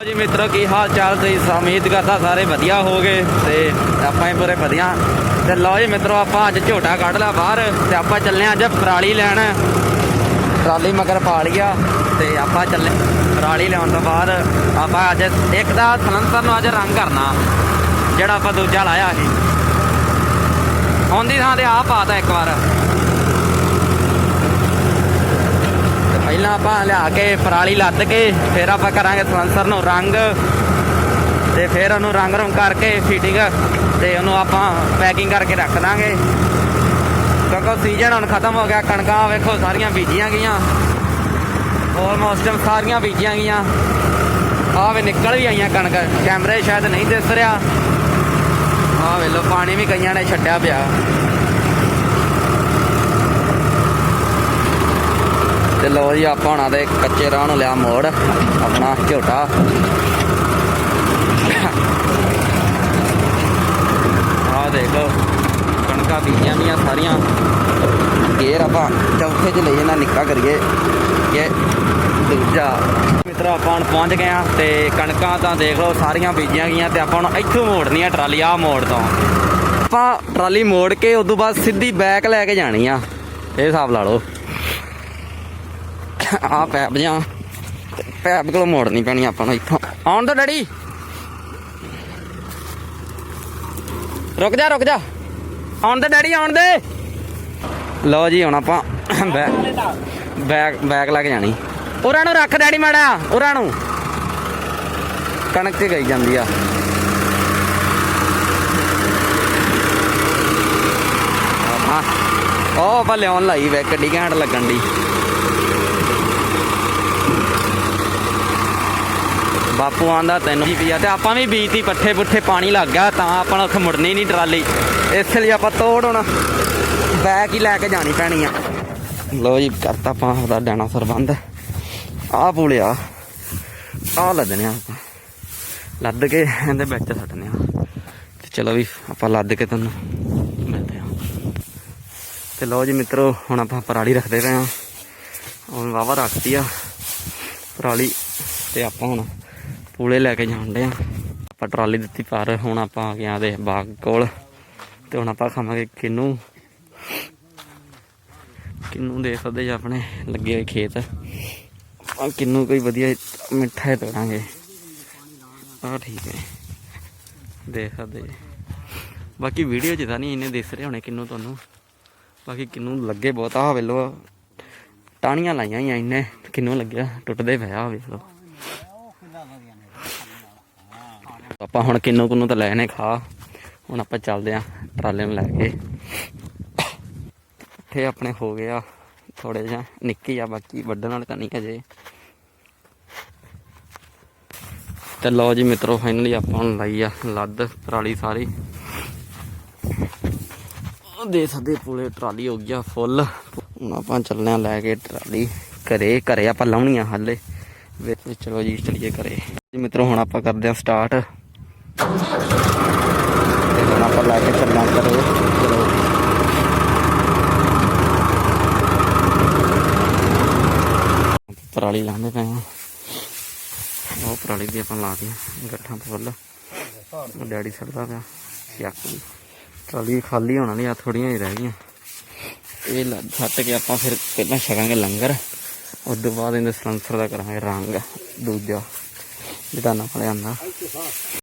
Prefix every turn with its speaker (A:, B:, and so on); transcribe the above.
A: ਜੀ ਮਿੱਤਰੋ, ਕੀ ਹਾਲ ਚਾਲ? ਤੁਸੀਂ ਉਮੀਦ ਕਰਦਾ ਸਾਰੇ ਵਧੀਆ ਹੋਗੇ ਤੇ ਆਪਾਂ ਹੀ ਪੂਰੇ ਵਧੀਆ। ਤੇ ਲਓ ਜੀ ਮਿੱਤਰੋ, ਆਪਾਂ ਅੱਜ ਝੋਟਾ ਕੱਢ ਲਿਆ ਬਾਹਰ ਤੇ ਆਪਾਂ ਚੱਲੇ ਆਂ ਅੱਜ ਪਰਾਲੀ ਲੈਣ। ਪਰਾਲੀ ਮਗਰ ਪਾ ਲਿਆ ਤੇ ਆਪਾਂ ਚੱਲੇ ਪਰਾਲੀ ਲਿਆਉਣ ਤੋਂ ਬਾਅਦ ਆਪਾਂ ਅੱਜ ਇੱਕ ਦਾ ਸਲੰਸਰ ਨੂੰ ਅੱਜ ਰੰਗ ਕਰਨਾ, ਜਿਹੜਾ ਆਪਾਂ ਦੂਜਾ ਲਾਇਆ ਸੀ। ਹੁੰਦੀ ਥਾਂ ਤੇ ਆਹ ਪਾਤਾ ਇੱਕ ਵਾਰ ਤੇ ਪਹਿਲਾਂ ਆਪਾਂ ਲਿਆ ਕੇ ਪਰਾਲੀ ਲੱਦ ਕੇ, ਫਿਰ ਆਪਾਂ ਕਰਾਂਗੇ ਸਲੰਸਰ ਨੂੰ ਰੰਗ। ਤੇ ਫਿਰ ਉਹਨੂੰ ਰੰਗ ਰੰਗ ਕਰਕੇ ਫਿਟਿੰਗ ਤੇ ਉਹਨੂੰ ਆਪਾਂ ਪੈਕਿੰਗ ਕਰਕੇ ਰੱਖ ਦਾਂਗੇ। ਕਿਉਂਕਿ ਸੀਜ਼ਨ ਹੁਣ ਖਤਮ ਹੋ ਗਿਆ, ਕਣਕਾਂ ਵੇਖੋ ਸਾਰੀਆਂ ਬੀਜੀਆਂ ਗਈਆਂ। ਆਲਮੋਸਟ ਸਾਰੀਆਂ ਬੀਜੀਆਂ ਗਈਆਂ। ਆਹ ਵੇ ਨਿਕਲ ਵੀ ਆਈਆਂ ਕਣਕ ਕੈਮਰੇ ਸ਼ਾਇਦ ਨਹੀਂ ਦਿਸ ਰਿਹਾ। ਆਹ ਵੇ ਲੋ ਪਾਣੀ ਵੀ ਕਈਆਂ ਨੇ ਛੱਡਿਆ ਪਿਆ। ਤੇ ਲੋ ਜੀ, ਆਪਾਂ ਹੁਣਾਂ ਦੇ ਕੱਚੇ ਰਾਹ ਨੂੰ ਲਿਆ ਮੋੜ, ਆਪਣਾ ਝੋਟਾ। ਆਹ ਲਓ ਕਣਕਾਂ ਬੀਜੀਆਂ ਦੀਆਂ ਸਾਰੀਆਂ। ਗੇਰ ਆਪਾਂ ਚੌਥੇ 'ਚ ਲਈ ਜਾਣਾ ਨਿੱਕਾ ਕਰੀਏ ਕਿ ਦੂਜਾ। ਮਿੱਤਰੋ, ਆਪਾਂ ਹੁਣ ਪਹੁੰਚ ਗਏ ਆ ਤੇ ਕਣਕਾਂ ਤਾਂ ਦੇਖ ਲਓ, ਸਾਰੀਆਂ ਬੀਜੀਆਂ ਗਈਆਂ ਤੇ ਆਪਾਂ ਹੁਣ ਇੱਥੋਂ ਮੋੜਨੀ ਆ ਟਰਾਲੀ ਆ ਮੋੜ ਤੋਂ। ਆਪਾਂ ਟਰਾਲੀ ਮੋੜ ਕੇ ਉਦੋਂ ਬਾਅਦ ਸਿੱਧੀ ਬੈਕ ਲੈ ਕੇ ਜਾਣੀ ਆ। ਇਹ ਹਿਸਾਬ ਲਾ ਲਓ। ਆ ਪੈਪ ਜਾਂ ਪੈਪ ਕੋਲ ਮੋੜਨੀ ਪੈਣੀ ਆਪਾਂ ਨੂੰ ਇੱਥੋਂ। ਆਉਣ ਦੋ ਡੈਡੀ। ਰੁਕ ਜਾ ਰੁਕ ਜਾ। ਆਉਣ ਦੇ ਡੈਡੀ, ਆਉਣ ਦੇ। ਲਓ ਜੀ, ਹੁਣ ਆਪਾਂ ਬੈਕ ਬੈਕ ਲੱਗ ਜਾਣੀ। ਉਰਾਂ ਨੂੰ ਰੱਖ ਡੈਡੀ ਮਾੜਾ, ਉਰਾਂ ਨੂੰ। ਕਣਕ ਤੇ ਗਈ ਜਾਂਦੀ ਆ। ਹਾਂ। ਉਹ ਆਪਾਂ ਲਿਆਉਣ ਲਾਈ ਵੇ ਗੱਡੀ ਘੈਂਟ ਲੱਗਣ ਦੀ ਬਾਪੂ ਆਂਦਾ ਤੈਨੂੰ ਵੀ ਆ ਤੇ ਆਪਾਂ ਵੀ ਬੀਜਤੀ, ਪੱਠੇ ਪੁੱਠੇ ਪਾਣੀ ਲੱਗ ਗਿਆ, ਤਾਂ ਆਪਾਂ ਉੱਥੇ ਮੁੜਨੀ ਨਹੀਂ ਟਰਾਲੀ। ਇਸ ਲਈ ਆਪਾਂ ਤੋੜ ਹੁਣ ਬੈਕ ਹੀ ਲੈ ਕੇ ਜਾਣੀ ਪੈਣੀ ਆ। ਲੋ ਜੀ, ਕਰਤਾ ਆਪਾਂ ਉਹਦਾ ਡਾਣਾ ਸਰਬੰਧ। ਆਹ ਪੂਲਿਆ ਆਹ ਲੱਦਨੇ ਆ ਆਪਾਂ। ਲੱਦ ਕੇ ਇਹਦੇ ਵਿੱਚ ਸੱਟਨੇ ਆ। ਤੇ ਚਲੋ ਵੀ ਆਪਾਂ ਲੱਦ ਕੇ ਤੁਹਾਨੂੰ ਮਿਲਦੇ ਆ। ਤੇ ਲੋ ਜੀ ਮਿੱਤਰੋ, ਹੁਣ ਆਪਾਂ ਪਰਾਲੀ ਰੱਖਦੇ ਪਏ ਆ। ਹੁਣ ਵਾਵਾ ਰੱਖਤੀ ਆ ਪਰਾਲੀ, ਤੇ ਆਪਾਂ ਹੁਣ ਪੂਲੇ ਲੈ ਕੇ ਜਾਂਦੇ ਆ। ਆਪਾਂ ਟਰਾਲੀ ਦਿੱਤੀ ਪਰ, ਹੁਣ ਆਪਾਂ ਆ ਗਏ ਆ ਬਾਗ ਕੋਲ। ਤੇ ਹੁਣ ਆਪਾਂ ਖਾਵਾਂਗੇ ਕਿੰਨੂ। ਕਿੰਨੂ ਦੇ ਸਕਦੇ ਜੀ ਆਪਣੇ, ਲੱਗੇ ਹੋਏ ਖੇਤ। ਆ ਕਿੰਨੂ ਕੋਈ ਵਧੀਆ ਮਿੱਠਾ ਹੀ ਤੋੜਾਂਗੇ ਆ ਠੀਕ ਹੈ। ਦੇਖ ਸਕਦੇ। ਜੀ ਬਾਕੀ ਵੀਡੀਓ 'ਚ ਤਾਂ ਨਹੀਂ ਇਹਨੇ ਦਿਸ ਰਹੇ ਹੋਣੇ ਕਿੰਨੂ ਤੁਹਾਨੂੰ। ਬਾਕੀ ਕਿਨੂੰ ਲੱਗੇ ਬਹੁਤ। ਆ ਵੇਲੋ ਟਾਣੀਆਂ ਲਾਈਆਂ ਹੀ ਆ ਇਹਨੇ ਕਿੰਨੂ ਲੱਗਿਆ, ਟੁੱਟਦੇ ਪਿਆ ਵੇਖ ਲਓ ਆਪਾਂ ਹੁਣ ਕਿੰਨੂ ਕੁੰਨੂ ਤਾਂ ਲੈਣੇ ਖਾ। ਹੁਣ ਆਪਾਂ ਚੱਲਦੇ ਆਂ ਟਰਾਲੇ ਨੂੰ ਲੈ ਕੇ। ਇੱਥੇ ਆਪਣੇ ਹੋ ਗਿਆ ਥੋੜੇ ਜਿਹਾ, ਨਿੱਕੀ ਆ ਬਾਕੀ ਵੱਢਣ ਨਾਲ ਤਾਂ ਨਹੀਂ ਅਜੇ ਤੇ ਲਓ ਜੀ ਮਿੱਤਰੋ ਫਾਈਨਲੀ ਆਪਾਂ ਹੁਣ ਲਾਈ ਆ ਲੱਦ ਟਰਾਲੀ ਸਾਰੀ। ਉਹ ਦੇ ਸਕਦੇ ਪੂਰੇ ਟਰਾਲੀ ਹੋ ਗਿਆ ਫੁੱਲ। ਹੁਣ ਆਪਾਂ ਚੱਲਨੇ ਆ ਲੈ ਕੇ ਟਰਾਲੀ ਘਰੇ। ਘਰੇ ਆਪਾਂ ਲਾਉਣੀ ਆ ਹਾਲੇ। ਵਿੱਚ ਚਲੋ ਜੀ, ਚਲੀਏ ਘਰੇ। ਜੀ ਮਿੱਤਰੋ, ਹੁਣ ਆਪਾਂ ਕਰਦੇ ਆ ਸਟਾਰਟ ਤੇ ਹੁਣ ਆਪਾਂ ਲੈ ਕੇ ਚੱਲਣਾ ਘਰੇ ਚਲੋ ਪਰਾਲੀ ਲਾਉਂਦੇ ਪਏ ਆ। ਉਹ ਪਰਾਲੀ ਦੀ ਆਪਾਂ ਲਾ ਦੀ ਗੱਠਾਂ ਫੁੱਲ ਉਹ ਡੈਡੀ ਛੱਡਦਾ ਪਿਆ, ਚੱਕ ਟਰਾਲੀ ਖਾਲੀ ਹੋਣ ਵਾਲੀ ਆ ਥੋੜੀਆਂ ਹੀ ਰਹਿ ਗਈਆਂ। ਇਹ ਲਾ- ਛੱਟ ਕੇ ਆਪਾਂ ਫਿਰ ਪਹਿਲਾਂ ਛਕਾਂਗੇ ਲੰਗਰ, ਉਸ ਤੋਂ ਬਾਅਦ ਇਹਦੇ ਸਲੰਸਰ ਦਾ ਕਰਾਂਗੇ ਰੰਗ, ਦੂਜਾ। ਜਿਹੜਾ ਨਾਲ ਲਿਆਂਦਾ